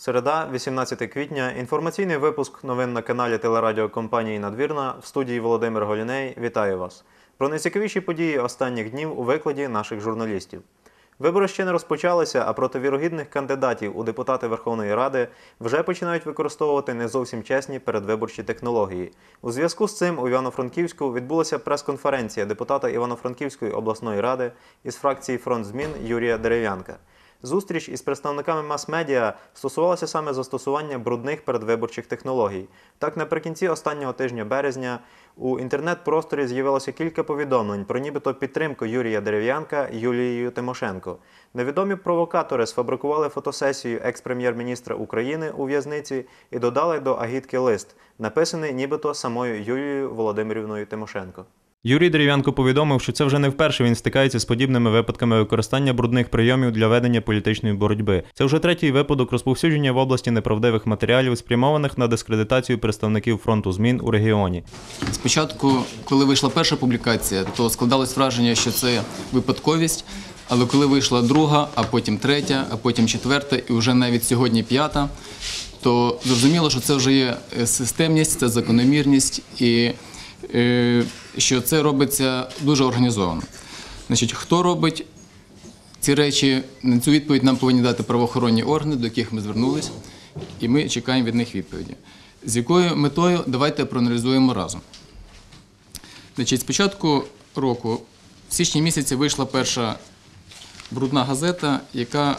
Середа, 18 квітня. Інформаційний випуск новин на каналі телерадіокомпанії Надвірна в студії Володимир Голіней. Вітаю вас. Про найцікавіші події останніх днів у викладі наших журналістів. Вибори ще не розпочалися, а проти вірогідних кандидатів у депутати Верховної Ради вже починають використовувати не зовсім чесні передвиборчі технології. У зв'язку з цим у Івано-Франківську відбулася прес-конференція депутата Івано-Франківської обласної ради із фракції Фронт змін Юрія Дерев'янка. Зустріч із представниками мас-медіа стосувалася саме застосування брудних передвиборчих технологій. Так, наприкінці останнього тижня березня у інтернет-просторі з'явилося кілька повідомлень про нібито підтримку Юрія Дерев'янка Юлією Тимошенко. Невідомі провокатори сфабрикували фотосесію екс-прем'єр-міністра України у в'язниці і додали до агітки лист, написаний нібито самою Юлією Володимирівною Тимошенко. Юрій Дерев'янко повідомив, що це вже не вперше він стикається з подібними випадками використання брудних прийомів для ведення політичної боротьби. Це вже третій випадок розповсюдження в області неправдивих матеріалів, спрямованих на дискредитацію представників фронту змін у регіоні. Спочатку, коли вийшла перша публікація, то складалось враження, що це випадковість. Але коли вийшла друга, а потім третя, а потім четверта, і вже навіть сьогодні п'ята, то зрозуміло, що це вже є системність, це закономірність, і що це робиться дуже організовано. Значить, хто робить ці речі, цю відповідь нам повинні дати правоохоронні органи, до яких ми звернулись, і ми чекаємо від них відповіді. З якою метою давайте проаналізуємо разом. Значить, з початку року, в січні місяці, вийшла перша брудна газета, яка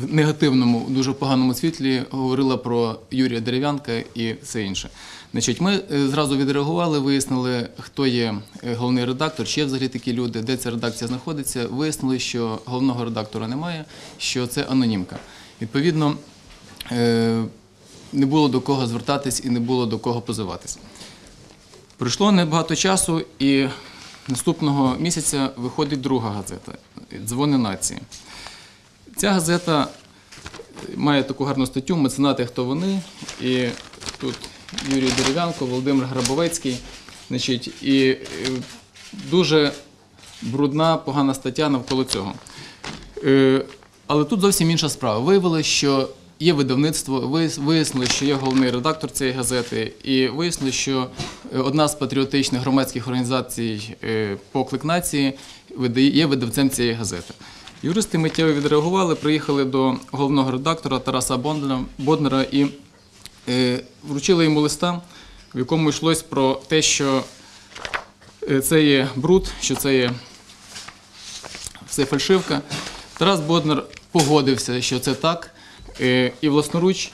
в негативному, дуже поганому світлі говорила про Юрія Дерев'янка і все інше. Значить, ми е, зразу відреагували, вияснили, хто є е, головний редактор, чи є взагалі такі люди, де ця редакція знаходиться. Вияснили, що головного редактора немає, що це анонімка. Відповідно, е, не було до кого звертатись і не було до кого позиватись. Пройшло небагато часу, і наступного місяця виходить друга газета Дзвони нації. Ця газета має таку гарну статтю Меценати, хто вони. І тут Юрій Дерев'янко, Володимир Грабовецький. Значить, і е, дуже брудна, погана стаття навколо цього. Е, Але тут зовсім інша справа. Виявилося, що є видавництво, вияс- вияснили, що є головний редактор цієї газети, і вияснили, що е, одна з патріотичних громадських організацій «Поклик нації» є видавцем цієї газети. Юристи миттєво відреагували, приїхали до головного редактора Тараса Боднера і е, вручили йому листа, в якому йшлось про те, що е, це є бруд, що це є все фальшивка. Тарас Боднер погодився, що це так, е, і власноруч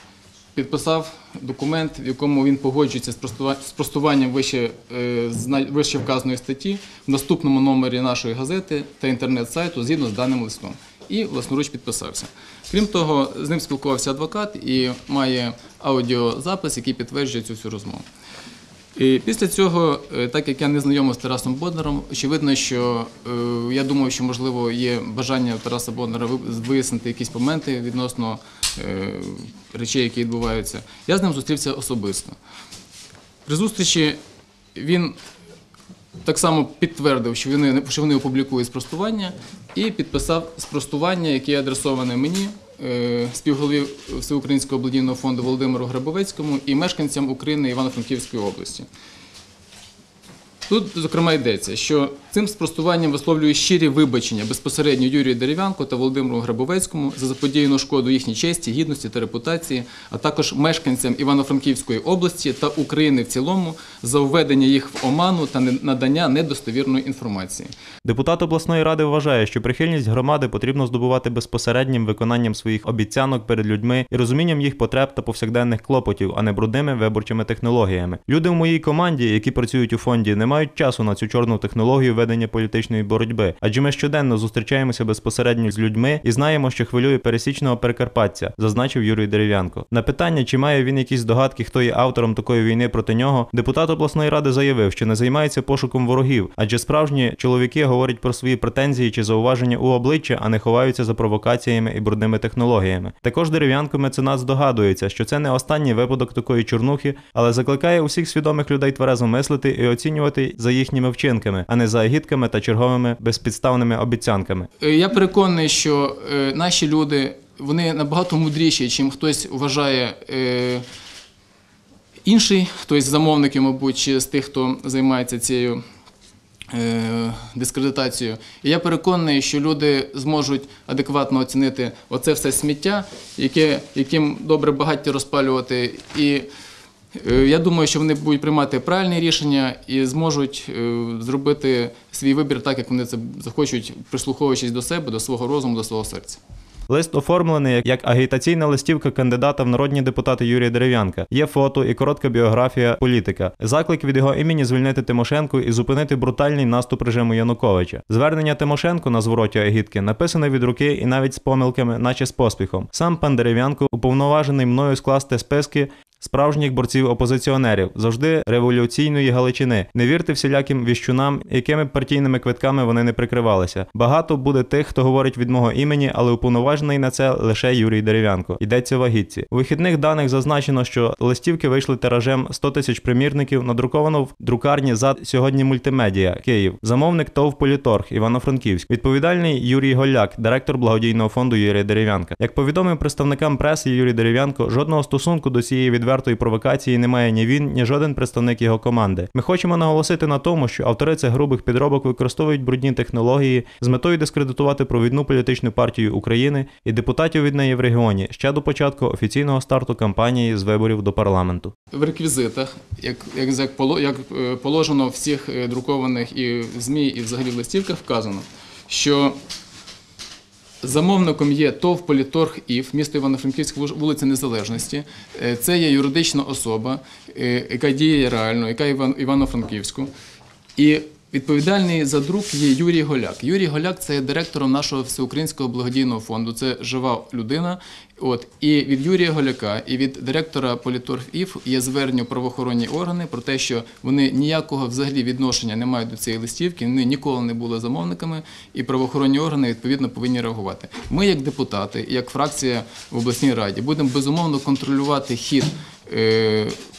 підписав документ, в якому він погоджується з простува- з простуванням вище, е, вище вказаної статті в наступному номері нашої газети та інтернет-сайту згідно з даним листом. І власноруч підписався. Крім того, з ним спілкувався адвокат і має аудіозапис, який підтверджує цю всю розмову. І після цього, е, так як я не знайомий з Тарасом Боднером, очевидно, що е, я думав, що можливо є бажання Тараса Боднера ви- вияснити якісь моменти відносно е, речей, які відбуваються. Я з ним зустрівся особисто. При зустрічі він так само підтвердив, що вони, що вони опублікують спростування, і підписав спростування, яке адресоване мені, співголові Всеукраїнського благодійного фонду Володимиру Грабовецькому і мешканцям України Івано-Франківської області. Тут, зокрема, йдеться, що цим спростуванням висловлює щирі вибачення безпосередньо Юрію Дерев'янку та Володимиру Грабовецькому за заподіяну шкоду їхній честі, гідності та репутації, а також мешканцям Івано-Франківської області та України в цілому за введення їх в оману та надання недостовірної інформації. Депутат обласної ради вважає, що прихильність громади потрібно здобувати безпосереднім виконанням своїх обіцянок перед людьми і розумінням їх потреб та повсякденних клопотів, а не брудними виборчими технологіями. Люди в моїй команді, які працюють у фонді, не мають часу на цю чорну технологію ведення політичної боротьби, адже ми щоденно зустрічаємося безпосередньо з людьми і знаємо, що хвилює пересічного перекарпатця, зазначив Юрій Дерев'янко. На питання, чи має він якісь здогадки, хто є автором такої війни проти нього, депутат обласної ради заявив, що не займається пошуком ворогів, адже справжні чоловіки говорять про свої претензії чи зауваження у обличчя, а не ховаються за провокаціями і брудними технологіями. Також дерев'янко меценат здогадується, що це не останній випадок такої чорнухи, але закликає усіх свідомих людей тверезо мислити і оцінювати за їхніми вчинками, а не за агітками та черговими безпідставними обіцянками. Е, Я переконаний, що е, наші люди вони набагато мудріші, чим хтось вважає е, інший, хтось з замовників, мабуть, чи з тих, хто займається цією дискредитацією. І я переконаний, що люди зможуть адекватно оцінити оце все сміття, яке, яким добре багаття розпалювати. І я думаю, що вони будуть приймати правильні рішення і зможуть е, зробити свій вибір так, як вони це захочуть, прислуховуючись до себе, до свого розуму, до свого серця. Лист оформлений як агітаційна листівка кандидата в народні депутати Юрія Дерев'янка. Є фото і коротка біографія політика. Заклик від його імені звільнити Тимошенко і зупинити брутальний наступ режиму Януковича. Звернення Тимошенко на звороті агітки написане від руки і навіть з помилками, наче з поспіхом. Сам пан Дерев'янко уповноважений мною скласти списки. Справжніх борців опозиціонерів завжди революційної галичини. Не вірте всіляким віщунам, якими партійними квитками вони не прикривалися. Багато буде тих, хто говорить від мого імені, але уповноважений на це лише Юрій Дерев'янко. Йдеться в агітці. У вихідних даних зазначено, що листівки вийшли тиражем 100 тисяч примірників, надруковано в друкарні ЗАД сьогодні мультимедіа Київ. Замовник ТОВ Політорг Івано-Франківськ. Відповідальний Юрій Голяк, директор благодійного фонду Юрія Дерев'янка. Як повідомив представникам преси Юрій Дерев'янко, жодного стосунку до цієї відвертої провокації не має ні він, ні жоден представник його команди. Ми хочемо наголосити на тому, що автори цих грубих підробок використовують брудні технології з метою дискредитувати провідну політичну партію України і депутатів від неї в регіоні ще до початку офіційного старту кампанії з виборів до парламенту. В реквізитах, як, як, як, е, положено всіх е, друкованих і в ЗМІ, і взагалі в листівках вказано, що замовником є ТОВ Політорг ІФ, місто Івано-Франківськ, вулиця Незалежності. Е, Це є юридична особа, е, яка діє реально, яка Іван- Івано-Франківську. І відповідальний за друк є Юрій Голяк. Юрій Голяк це є директором нашого всеукраїнського благодійного фонду. Це жива людина. От і від Юрія Голяка, і від директора Політорг ІФ є звернення правоохоронні органи про те, що вони ніякого взагалі відношення не мають до цієї листівки, вони ніколи не були замовниками, і правоохоронні органи відповідно повинні реагувати. Ми, як депутати, як фракція в обласній раді, будемо безумовно контролювати хід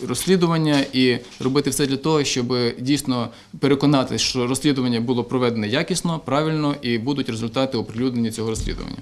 розслідування і робити все для того, щоб дійсно переконатися, що розслідування було проведене якісно, правильно і будуть результати оприлюднення цього розслідування.